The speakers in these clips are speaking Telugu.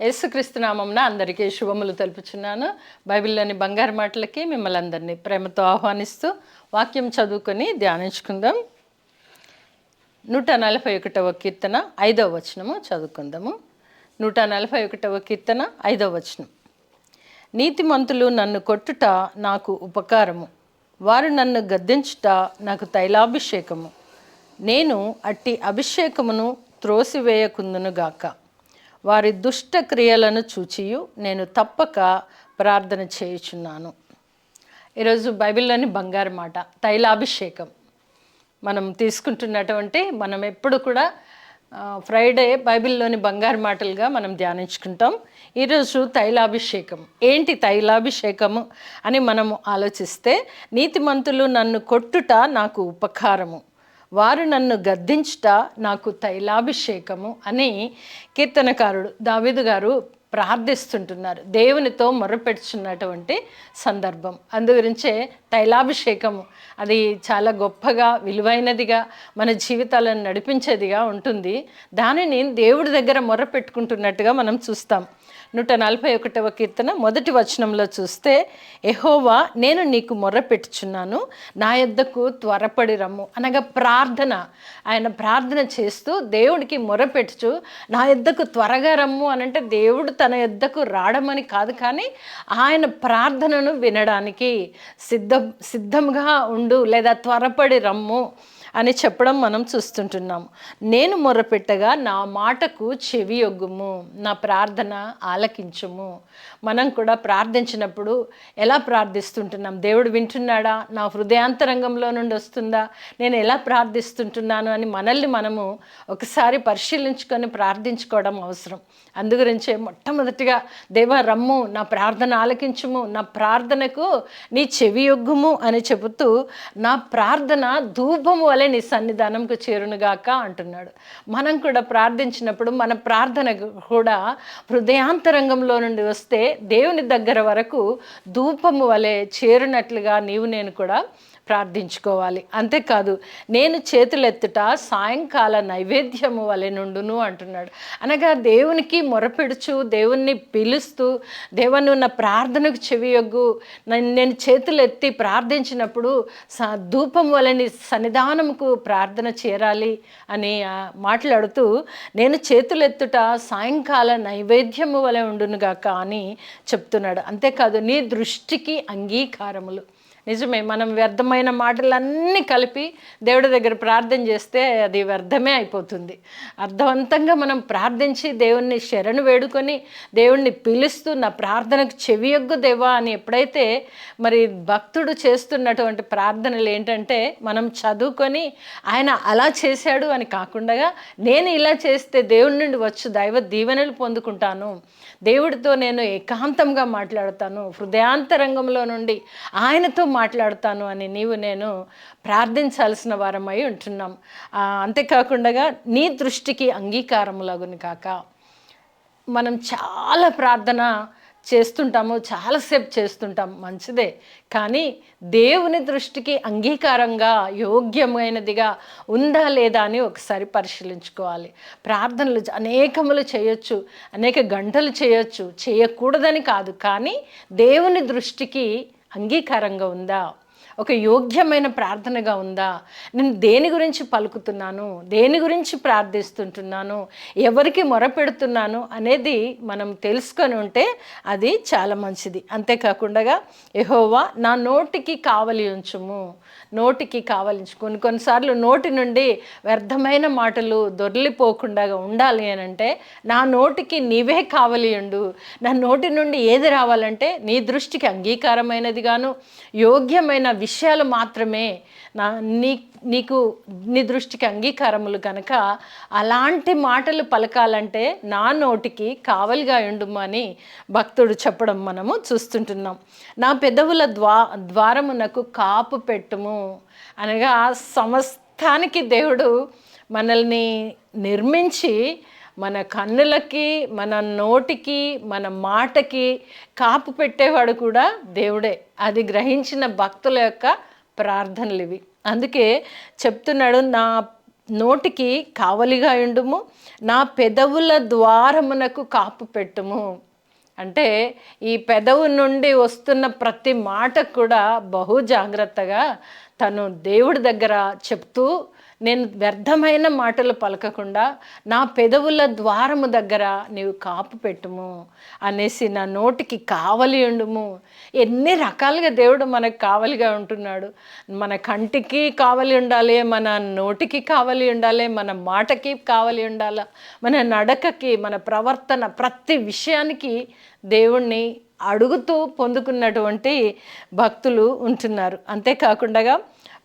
యేసుక్రీస్తు నామంన అందరికీ శుభములు తెలుపుచున్నాను. బైబిల్లోని బంగారు మాటలకి మిమ్మల్ని అందరినీ ప్రేమతో ఆహ్వానిస్తూ వాక్యం చదువుకొని ధ్యానించుకుందాం. నూట నలభై ఒకటవ కీర్తన ఐదవ వచనము చదువుకుందాము. నూట నలభై ఒకటవ కీర్తన ఐదవ వచనం. నీతిమంతులు నన్ను కొట్టుట నాకు ఉపకారము. వారు నన్ను గద్దించుట నాకు తైలాభిషేకము. నేను అట్టి అభిషేకమును త్రోసివేయకుందునుగాక. వారి దుష్ట క్రియలను చూచియు నేను తప్పక ప్రార్థన చేయుచున్నాను. ఈరోజు బైబిల్లోని బంగారు మాట తైలాభిషేకం. మనం తీసుకుంటున్నటువంటి మనం ఎప్పుడు కూడా ఫ్రైడే బైబిల్లోని బంగారు మాటలుగా మనం ధ్యానించుకుంటాం. ఈరోజు తైలాభిషేకం. ఏంటి తైలాభిషేకము అని మనము ఆలోచిస్తే నీతిమంతులు నన్ను కొట్టుట నాకు ఉపకారము. వారు నన్ను గద్దించుట నాకు తైలాభిషేకము అని కీర్తనకారుడు దావిదు గారు ప్రార్థిస్తుంటున్నారు. దేవునితో మొరపెడుచున్నటువంటి సందర్భం. అందుగురించే తైలాభిషేకము అది చాలా గొప్పగా విలువైనదిగా మన జీవితాలను నడిపించేదిగా ఉంటుంది. దానిని దేవుడి దగ్గర మొరపెట్టుకుంటున్నట్టుగా మనం చూస్తాం. నూట నలభై ఒకటవ కీర్తన మొదటి వచనంలో చూస్తే ఎహోవా నేను నీకు మొర్రపెట్టుచున్నాను నా యొద్దకు త్వరపడి రమ్ము. అనగా ప్రార్థన. ఆయన ప్రార్థన చేస్తూ దేవుడికి మొరపెట్టుచు నా యొద్దకు త్వరగా రమ్ము. అనంటే దేవుడు తన యొద్దకు రావడమని కాదు కానీ ఆయన ప్రార్థనను వినడానికి సిద్ధ సిద్ధంగా ఉండు లేదా త్వరపడి రమ్ము. అని చెప్పడం మనం చూస్తుంటున్నాం. నేను మొర్రపెట్టగా నా మాటకు చెవియొగ్గుము నా ప్రార్థన ఆలకించుము. మనం కూడా ప్రార్థించినప్పుడు ఎలా ప్రార్థిస్తుంటున్నాం? దేవుడు వింటున్నాడా? నా హృదయాంతరంగంలో నుండి వస్తుందా? నేను ఎలా ప్రార్థిస్తుంటున్నాను అని మనల్ని మనము ఒకసారి పరిశీలించుకొని ప్రార్థించుకోవడం అవసరం. అందుగురించే మొట్టమొదటిగా దేవా రమ్ము నా ప్రార్థన ఆలకించుము నా ప్రార్థనకు నీ చెవి యొగ్గుము అని చెబుతూ నా ప్రార్థన ధూపము వలె నీ సన్నిధానంకు చేరునుగాక అంటున్నాడు. మనం కూడా ప్రార్థించినప్పుడు మన ప్రార్థన కూడా హృదయాంతరంగంలో నుండి వస్తే దేవుని దగ్గర వరకు ధూపము వలె చేరునట్లుగా నీవు నేను కూడా ప్రార్థించుకోవాలి. అంతేకాదు నేను చేతులెత్తుట సాయంకాల నైవేద్యము వలె నుండును అంటున్నాడు. అనగా దేవునికి మొరపెడుచు దేవుణ్ణి పిలుస్తూ దేవుని ఉన్న ప్రార్థనకు చెవియొగ్గు. నేను చేతులెత్తి ప్రార్థించినప్పుడు స ధూపం వలని సన్నిధానముకు ప్రార్థన చేరాలి అని మాట్లాడుతూ నేను చేతులెత్తుట సాయంకాల నైవేద్యము వలె ఉండునుగా కానీ చెప్తున్నాడు. అంతేకాదు నీ దృష్టికి అంగీకారములు. నిజమే మనం వ్యర్థమైన మాటలన్నీ కలిపి దేవుడి దగ్గర ప్రార్థన చేస్తే అది వ్యర్థమే అయిపోతుంది. అర్థవంతంగా మనం ప్రార్థించి దేవుణ్ణి శరణు వేడుకొని దేవుణ్ణి పిలుస్తూ నా ప్రార్థనకు చెవియొగ్గు దేవా అని ఎప్పుడైతే మరి భక్తుడు చేస్తున్నటువంటి ప్రార్థనలు ఏంటంటే మనం చదువుకొని ఆయన అలా చేశాడు అని కాకుండా నేను ఇలా చేస్తే దేవుడి నుండి వచ్చు దైవ దీవెనలు పొందుకుంటాను. దేవుడితో నేను ఏకాంతంగా మాట్లాడతాను హృదయాంతరంగంలో నుండి ఆయనతో మాట్లాడతాను అని నీవు నేను ప్రార్థించాల్సిన వారమై ఉంటున్నాం. అంతేకాకుండా నీ దృష్టికి అంగీకారములగును కాక మనం చాలా ప్రార్థన చేస్తుంటాము చాలాసేపు చేస్తుంటాం మంచిదే. కానీ దేవుని దృష్టికి అంగీకారంగా యోగ్యమైనదిగా ఉందా లేదా అని ఒకసారి పరిశీలించుకోవాలి. ప్రార్థనలు అనేకములు చేయొచ్చు అనేక గంటలు చేయొచ్చు చేయకూడదని కాదు. కానీ దేవుని దృష్టికి అంగీకారంగా ఉందా? ఒక యోగ్యమైన ప్రార్థనగా ఉందా? నేను దేని గురించి పలుకుతున్నాను? దేని గురించి ప్రార్థిస్తుంటున్నాను? ఎవరికి మొరపెడుతున్నాను? అనేది మనం తెలుసుకొని ఉంటే అది చాలా మంచిది. అంతేకాకుండా ఎహోవా నా నోటికి కావలి ఉంచుము. నోటికి కావలించు కొన్ని కొన్నిసార్లు నోటి నుండి వ్యర్థమైన మాటలు దొరిలిపోకుండా ఉండాలి అని అంటే నా నోటికి నీవే కావలి ఉండు. నా నోటి నుండి ఏది రావాలంటే నీ దృష్టికి అంగీకారమైనదిగాను యోగ్యమైన విషయాలు మాత్రమే నా నీ నీకు నీ దృష్టికి అంగీకారములు కనుక అలాంటి మాటలు పలకాలంటే నా నోటికి కావలిగా ఉండుమని భక్తుడు చెప్పడం మనము చూస్తుంటున్నాం. నా పెదవుల ద్వా ద్వారమునకు కాపు పెట్టుము అనగా సమస్తానికి దేవుడు మనల్ని నిర్మించి మన కన్నులకి మన నోటికి మన మాటకి కాపు పెట్టేవాడు కూడా దేవుడే. అది గ్రహించిన భక్తుల యొక్క ప్రార్థనలు ఇవి. అందుకే చెప్తున్నాడు నా నోటికి కావలిగా ఉండుము నా పెదవుల ద్వారమునకు కాపు పెట్టుము. అంటే ఈ పెదవు నుండి వస్తున్న ప్రతి మాట కూడా బహు జాగ్రత్తగా తను దేవుడి దగ్గర చెప్తూ నేను వ్యర్థమైన మాటలు పలకకుండా నా పెదవుల ద్వారము దగ్గర నీవు కాపు పెట్టుము అనేసి నా నోటికి కావలి ఉండుము. ఎన్ని రకాలుగా దేవుడు మనకు కావలిగా ఉంటున్నాడు. మన కంటికి కావలి ఉండాలి మన నోటికి కావలి ఉండాలి మన మాటకి కావలి ఉండాలి మన నడకకి మన ప్రవర్తన ప్రతి విషయానికి దేవుణ్ణి అడుగుతూ పొందుకున్నటువంటి భక్తులు ఉంటున్నారు. అంతేకాకుండా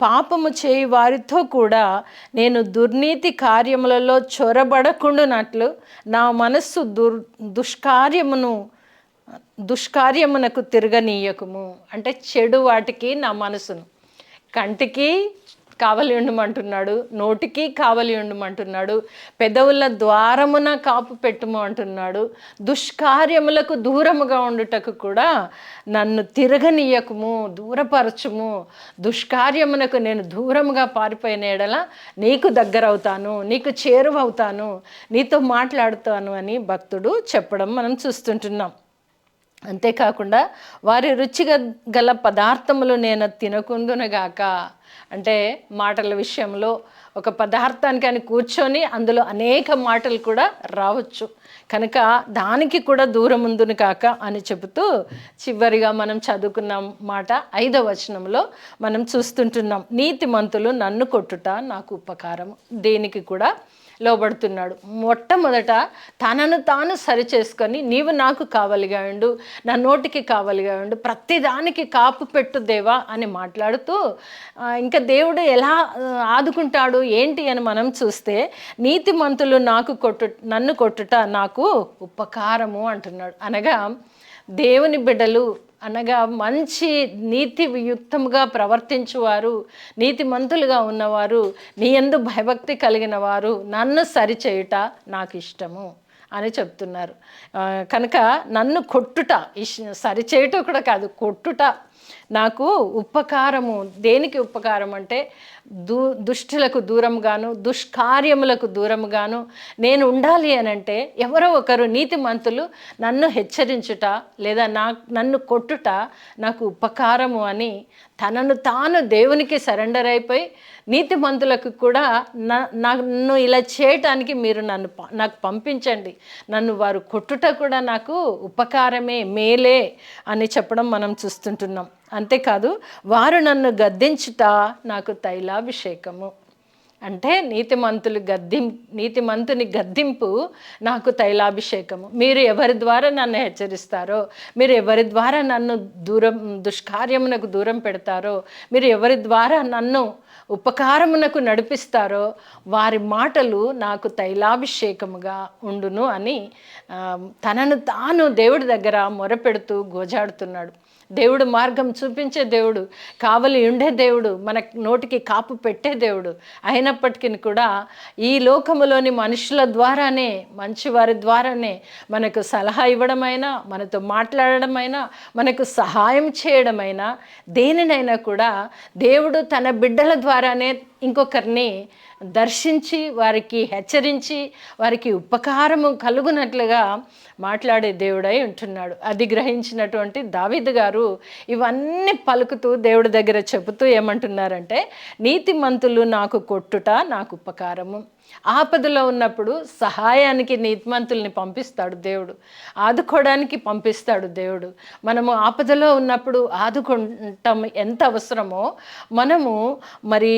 పాపము చేయి వారితో కూడా నేను దుర్నీతి కార్యములలో చొరబడకుండానట్లు నా మనస్సు దుర్ దుష్కార్యమును దుష్కార్యమునకు తిరగనీయకము. అంటే చెడు వాటికి నా మనసును. కంటికి కావలి ఉండమంటున్నాడు నోటికి కావలి ఉండమంటున్నాడు పెదవుల ద్వారమున కాపు పెట్టుము అంటున్నాడు దుష్కార్యములకు దూరముగా ఉండుటకు కూడా నన్ను తిరగనీయకము దూరపరచుము. దుష్కార్యమునకు నేను దూరముగా పారిపోయిన ఎడల నీకు దగ్గరవుతాను నీకు చేరువవుతాను నీతో మాట్లాడుతాను అని భక్తుడు చెప్పడం మనం చూస్తుంటున్నాం. అంతేకాకుండా వారి రుచిగా గల పదార్థములు నేను తినకుందునగాక అంటే మాటల విషయంలో ఒక పదార్థానికి అని కూర్చొని అందులో అనేక మాటలు కూడా రావచ్చు. కనుక దానికి కూడా దూరం ఉందును కాక అని చెబుతూ చివరిగా మనం చదువుకున్న మాట ఐదవ వచనంలో మనం చూస్తుంటున్నాం నీతిమంతులు నన్ను కొట్టుట నాకు ఉపకారం. దేనికి కూడా లోబడుతున్నాడు. మొట్టమొదట తనను తాను సరి చేసుకొని నీవు నాకు కావలిగా ఉండు నా నోటికి కావలిగా ఉండు ప్రతిదానికి కాపు పెట్టు దేవా అని మాట్లాడుతూ ఇంకా దేవుడు ఎలా ఆదుకుంటాడు ఏంటి అని మనం చూస్తే నీతిమంతులు నాకు కొట్టు నన్ను కొట్టుట నాకు ఉపకారము అంటున్నాడు. అనగా దేవుని బిడ్డలు అనగా మంచి నీతియుక్తముగా ప్రవర్తించువారు నీతిమంతులుగా ఉన్నవారు నీ ఎందు భయభక్తి కలిగిన వారు నన్ను సరిచేయుట నాకు ఇష్టము అని చెప్తున్నారు. కనుక నన్ను కొట్టుట ఇష్ సరిచేయటం కూడా కాదు కొట్టుట నాకు ఉపకారము దేనికి ఉపకారం అంటే దూ దుష్టులకు దూరంగాను దుష్కార్యములకు దూరంగాను నేను ఉండాలి అని అంటే ఎవరో ఒకరు నీతిమంతులు నన్ను హెచ్చరించుట లేదా నా నన్ను కొట్టుట నాకు ఉపకారము అని తనను తాను దేవునికి సరెండర్ అయిపోయి నీతిమంతులకు కూడా నా నన్ను ఇలా చేయటానికి మీరు నన్ను ప- నాకు పంపించండి. నన్ను వారు కొట్టుట కూడా నాకు ఉపకారమే మేలే అని చెప్పడం మనం చూస్తుంటున్నాం. అంతేకాదు వారు నన్ను గద్దించుట నాకు తైలాభిషేకము. అంటే నీతిమంతులు గద్దిం నీతిమంతుని గద్దింపు నాకు తైలాభిషేకము. మీరు ఎవరి ద్వారా నన్ను హెచ్చరిస్తారో మీరు ఎవరి ద్వారా నన్ను దూరం దుష్కార్యమునకు దూరం పెడతారో మీరు ఎవరి ద్వారా నన్ను ఉపకారమునకు నడిపిస్తారో వారి మాటలు నాకు తైలాభిషేకముగా ఉండును అని తనను తాను దేవుడి దగ్గర మొరపెడుతూ గోజాడుతున్నాడు. దేవుడు మార్గం చూపించే దేవుడు కావలి ఉండే దేవుడు మన నోటికి కాపు పెట్టే దేవుడు. అయినప్పటికీ కూడా ఈ లోకములోని మనుషుల ద్వారానే మంచి వారి ద్వారానే మనకు సలహా ఇవ్వడమైనా మనతో మాట్లాడడమైనా మనకు సహాయం చేయడమైనా దేనినైనా కూడా దేవుడు తన బిడ్డల ద్వారానే ఇంకొకరిని దర్శించి వారికి హెచ్చరించి వారికి ఉపకారము కలుగునట్లుగా మాట్లాడే దేవుడై ఉంటున్నాడు. అది గ్రహించినటువంటి దావిద్ గారు ఇవన్నీ పలుకుతూ దేవుడి దగ్గర చెబుతూ ఏమంటున్నారంటే నీతిమంతులు నాకు కొట్టుట నాకు ఉపకారము. ఆపదలో ఉన్నప్పుడు సహాయానికి నీతిమంతుల్ని పంపిస్తాడు దేవుడు. ఆదుకోవడానికి పంపిస్తాడు దేవుడు. మనము ఆపదలో ఉన్నప్పుడు ఆదుకుంటాం ఎంత అవసరమో మనము మరి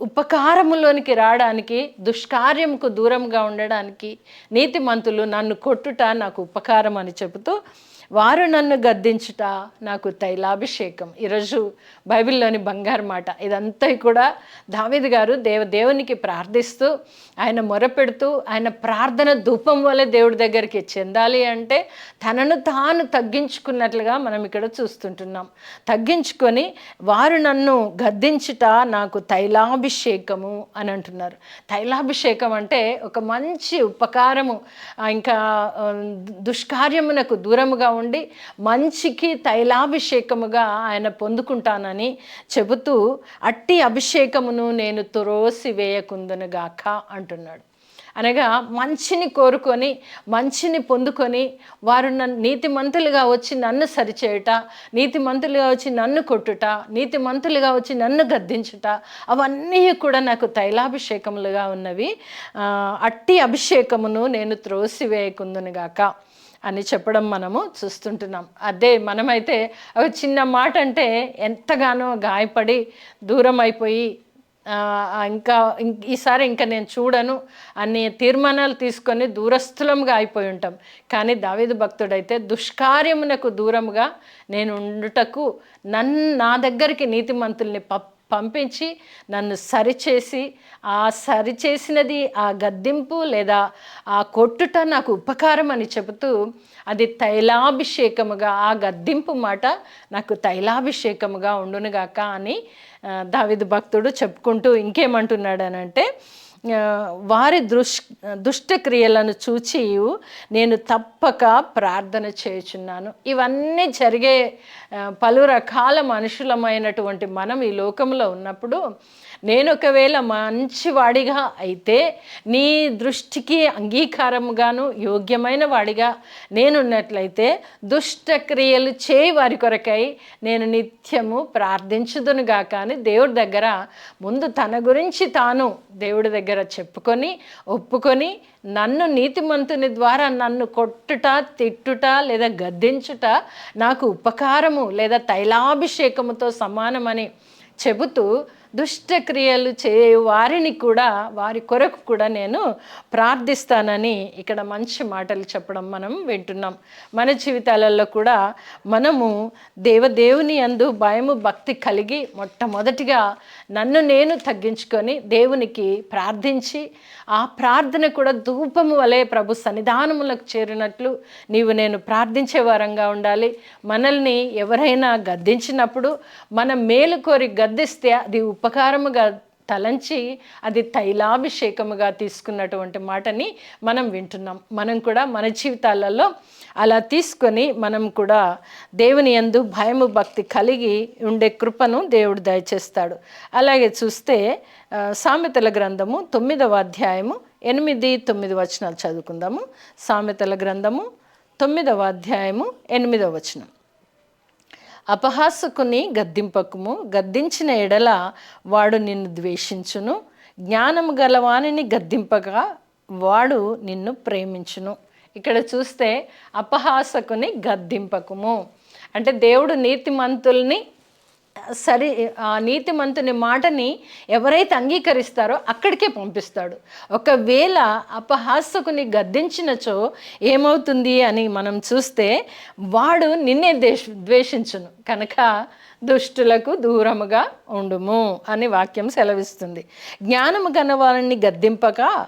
ఉపకారములోనికి రావడానికి దుష్కార్యంకు దూరంగా ఉండడానికి నీతిమంతులు నన్ను కొట్టుట నాకు ఉపకారం అని చెబుతూ వారు నన్ను గద్దించుట నాకు తైలాభిషేకం. ఈరోజు బైబిల్లోని బంగారు మాట. ఇదంతా కూడా దావీదు గారు దేవ దేవునికి ప్రార్థిస్తూ ఆయన మొరపెడుతూ ఆయన ప్రార్థన ధూపం వల్ల దేవుడి దగ్గరికి చెందాలి అంటే తనను తాను తగ్గించుకున్నట్లుగా మనం ఇక్కడ చూస్తుంటున్నాం. తగ్గించుకొని వారు నన్ను గద్దించుట నాకు తైలాభిషేకము అని అంటున్నారు. తైలాభిషేకం అంటే ఒక మంచి ఉపకారము. ఇంకా దుష్కార్యమునకు దూరముగా ఉండి మంచికి తైలాభిషేకముగా ఆయన పొందుకుంటానని చెబుతూ అట్టి అభిషేకమును నేను తురోసి వేయకుందునుగాక అంటున్నాడు. అనగా మంచిని కోరుకొని మంచిని పొందుకొని వారు నన్ను నీతిమంతులుగా వచ్చి నన్ను సరిచేయుట నీతిమంతులుగా వచ్చి నన్ను కొట్టుట నీతిమంతులుగా వచ్చి నన్ను గద్దించుట అవన్నీ కూడా నాకు తైలాభిషేకములుగా ఉన్నవి. అట్టి అభిషేకమును నేను త్రోసివేయకుందునుగాక అని చెప్పడం మనము చూస్తుంటున్నాం. అదే మనమైతే ఒక చిన్న మాట అంటే ఎంతగానో గాయపడి దూరం అయిపోయి ఇంకా ఇం- ఈసారి ఇంకా నేను చూడను. అన్ని తీర్మానాలు తీసుకొని దూరస్థులంగా అయిపోయి ఉంటాం. కానీ దావేది భక్తుడైతే దుష్కార్యమునకు దూరంగా నేను ఉండుటకు నన్ను నా దగ్గరికి నీతిమంతుల్ని పప్ పంపించి నన్ను సరిచేసి ఆ సరిచేసినది ఆ గద్దింపు లేదా ఆ కొట్టుట నాకు ఉపకారం అని చెబుతూ అది తైలాభిషేకముగా ఆ గద్దింపు మాట నాకు తైలాభిషేకముగా ఉండునుగాక అని దావిద భక్తుడు చెప్పుకుంటూ ఇంకేమంటున్నాడనంటే అంటే వారి దృష్ దుష్టక్రియలను చూచి నేను తప్పక ప్రార్థన చేయుచున్నాను. ఇవన్నీ జరిగే పలు రకాల మనుషులమైనటువంటి మనం ఈ లోకంలో ఉన్నప్పుడు నేను ఒకవేళ మంచి వాడిగా అయితే నీ దృష్టికి అంగీకారముగాను యోగ్యమైన వాడిగా నేనున్నట్లయితే దుష్టక్రియలు చేయి వారి కొరకై నేను నిత్యము ప్రార్థించుదునుగా కానీ దేవుడి దగ్గర ముందు తన గురించి తాను దేవుడి దగ్గర చెప్పుకొని ఒప్పుకొని నన్ను నీతిమంతుని ద్వారా నన్ను కొట్టుట తిట్టుట లేదా గద్దించుట నాకు ఉపకారము లేదా తైలాభిషేకముతో సమానమని చెబుతూ దుష్టక్రియలు చేయ వారిని కూడా వారి కొరకు కూడా నేను ప్రార్థిస్తానని ఇక్కడ మంచి మాటలు చెప్పడం మనం వింటున్నాం. మన జీవితాలలో కూడా మనము దేవదేవుని అందు భయము భక్తి కలిగి మొట్టమొదటిగా నన్ను నేను తగ్గించుకొని దేవునికి ప్రార్థించి ఆ ప్రార్థన కూడా ధూపము వలె ప్రభు సన్నిధానములకు చేరినట్లు నీవు నేను ప్రార్థించే వారంగా ఉండాలి. మనల్ని ఎవరైనా గద్దించినప్పుడు మనం మేలు కోరి గద్దిస్తే అది ఉపకారముగా తలంచి అది తైలాభిషేకముగా తీసుకున్నటువంటి మాటని మనం వింటున్నాం. మనం కూడా మన జీవితాలలో అలా తీసుకొని మనం కూడా దేవుని యందు భయము భక్తి కలిగి ఉండే కృపను దేవుడు దయచేస్తాడు. అలాగే చూస్తే సామెతల గ్రంథము తొమ్మిదవ అధ్యాయము ఎనిమిది తొమ్మిది వచనాలు చదువుకుందాము. సామెతల గ్రంథము తొమ్మిదవ అధ్యాయము ఎనిమిదవ వచనం. అపహాసకుని గద్దింపకము. గద్దించిన ఎడల వాడు నిన్ను ద్వేషించును. జ్ఞానము గలవానిని గద్దింపగా వాడు నిన్ను ప్రేమించును. ఇక్కడ చూస్తే అపహాసకుని గద్దింపకము. అంటే దేవుడు నీతిమంతుల్ని సరి ఆ నీతిమంతుని మాటని ఎవరైతే అంగీకరిస్తారో అక్కడికే పంపిస్తాడు. ఒకవేళ అపహాసకుని గద్దించినచో ఏమవుతుంది అని మనం చూస్తే వాడు నిన్నే ద్వేష ద్వేషించును. కనుక దుష్టులకు దూరముగా ఉండుము అని వాక్యం సెలవిస్తుంది. జ్ఞానము గల గద్దింపక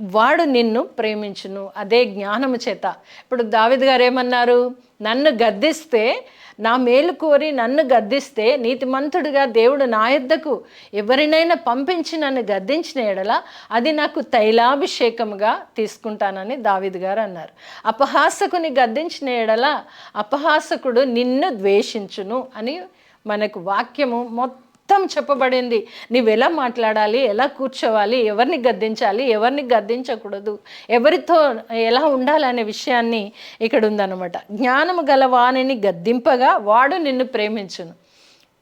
వాడు నిన్ను ప్రేమించును. అదే జ్ఞానము చేత. ఇప్పుడు దావిద్ గారు ఏమన్నారు? నన్ను గద్దిస్తే నా మేలు కోరి నన్ను గద్దిస్తే నీతిమంతుడిగా దేవుడు నా యొద్దకు ఎవరినైనా పంపించి నన్ను గద్దించిన ఎడల అది నాకు తైలాభిషేకముగా తీసుకుంటానని దావిద్ గారు అన్నారు. అపహాసకుని గద్దించిన ఎడల అపహాసకుడు నిన్ను ద్వేషించును అని మనకు వాక్యము మొత్తం మొత్తం చెప్పబడింది. నువ్వు ఎలా మాట్లాడాలి? ఎలా కూర్చోవాలి? ఎవరిని గద్దించాలి? ఎవరిని గద్దించకూడదు? ఎవరితో ఎలా ఉండాలనే విషయాన్ని ఇక్కడ ఉందన్నమాట జ్ఞానము గల వాణిని గద్దింపగా వాడు నిన్ను ప్రేమించును.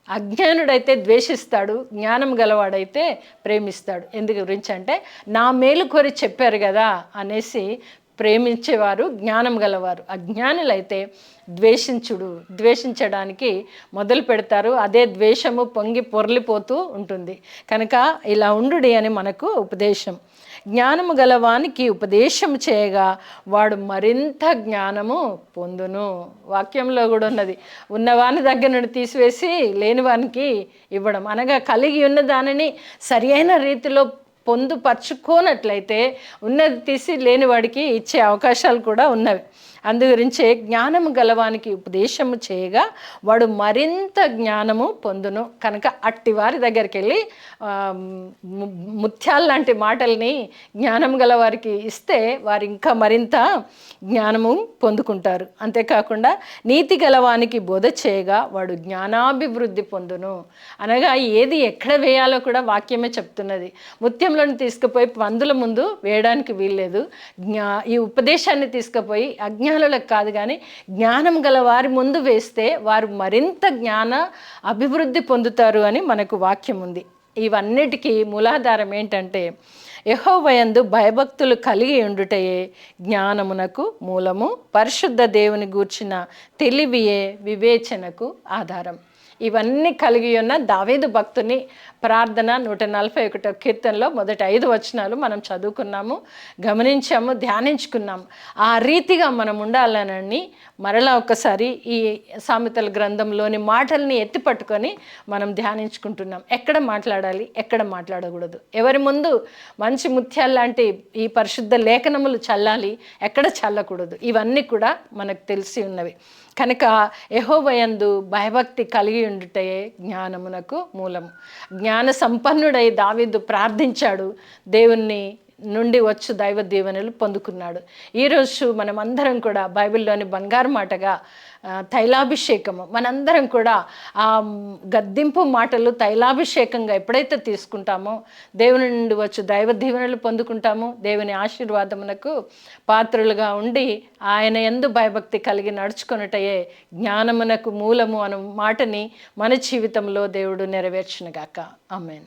అజ్ఞానుడైతే ద్వేషిస్తాడు జ్ఞానం గలవాడైతే ప్రేమిస్తాడు. ఎందు గురించి అంటే నా మేలు కోరి చెప్పారు కదా అనేసి ప్రేమించేవారు జ్ఞానం గలవారు. అజ్ఞానులైతే ద్వేషించుడు ద్వేషించడానికి మొదలు పెడతారు. అదే ద్వేషము పొంగి పొర్లిపోతూ ఉంటుంది. కనుక ఇలా ఉండుడి అని మనకు ఉపదేశం. జ్ఞానము గలవానికి ఉపదేశం చేయగా వాడు మరింత జ్ఞానము పొందును. వాక్యంలో కూడా ఉన్నది. ఉన్నవాని దగ్గర నుండి తీసివేసి లేనివానికి ఇవ్వడం. అనగా కలిగి ఉన్న దానిని సరి అయిన రీతిలో పొందుపరుచుకోనట్లయితే ఉన్నది తీసి లేని వాడికి ఇచ్చే అవకాశాలు కూడా ఉన్నవి. అందుగురించే జ్ఞానము గలవానికి ఉపదేశము చేయగా వాడు మరింత జ్ఞానము పొందును. కనుక అట్టి వారి దగ్గరికి వెళ్ళి ముత్యాలు లాంటి మాటల్ని జ్ఞానం గల వారికి ఇస్తే వారు ఇంకా మరింత జ్ఞానము పొందుకుంటారు. అంతేకాకుండా నీతి గలవానికి బోధ చేయగా వాడు జ్ఞానాభివృద్ధి పొందును. అనగా ఏది ఎక్కడ వేయాలో కూడా వాక్యమే చెప్తున్నది. ముత్యంలోని తీసుకుపోయి పందుల ముందు వేయడానికి వీల్లేదు. జ్ఞా ఈ ఉపదేశాన్ని తీసుకుపోయి అజ్ఞానులకు కాదు కానీ జ్ఞానం గల వారి ముందు వేస్తే వారు మరింత జ్ఞాన అభివృద్ధి పొందుతారు అని మనకు వాక్యం ఉంది. ఇవన్నిటికీ మూలాధారం ఏంటంటే యహోవయందు భయభక్తులు కలిగి ఉండుటయే జ్ఞానమునకు మూలము. పరిశుద్ధ దేవుని గూర్చిన తెలివియే వివేచనకు ఆధారం. ఇవన్నీ కలిగి ఉన్న దావేదు భక్తుని ప్రార్థన నూట నలభై ఒకటో కీర్తనలో మొదటి ఐదు వచనాలు మనం చదువుకున్నాము గమనించాము ధ్యానించుకున్నాము. ఆ రీతిగా మనం ఉండాలనని మరలా ఒకసారి ఈ సామెతల గ్రంథంలోని మాటల్ని ఎత్తి పట్టుకొని మనం ధ్యానించుకుంటున్నాం. ఎక్కడ మాట్లాడాలి? ఎక్కడ మాట్లాడకూడదు. ఎవరి ముందు మంచి ముత్యాలు లాంటి ఈ పరిశుద్ధ లేఖనములు చల్లాలి ఎక్కడ చల్లకూడదు? ఇవన్నీ కూడా మనకు తెలిసి ఉన్నవి. కనుక యహోవయందు భయభక్తి కలిగి ఉండుటయే జ్ఞానమునకు మూలము జ్ఞాన సంపన్నుడై దావీదు ప్రార్థించాడు. దేవుణ్ణి నుండి వచ్చు దైవ దీవెనలు పొందుకున్నాడు. ఈరోజు మనం అందరం కూడా బైబిల్లోని బంగారు మాటగా తైలాభిషేకము. మనందరం కూడా ఆ గద్దింపు మాటలు తైలాభిషేకంగా ఎప్పుడైతే తీసుకుంటామో దేవుని నుండి వచ్చు దైవ దీవెనలు పొందుకుంటామో దేవుని ఆశీర్వాదమునకు పాత్రులుగా ఉండి ఆయన ఎందు భయభక్తి కలిగి నడుచుకొనుటయే జ్ఞానమునకు మూలము అను మాటని మన జీవితంలో దేవుడు నెరవేర్చునుగాక ఆమెన్.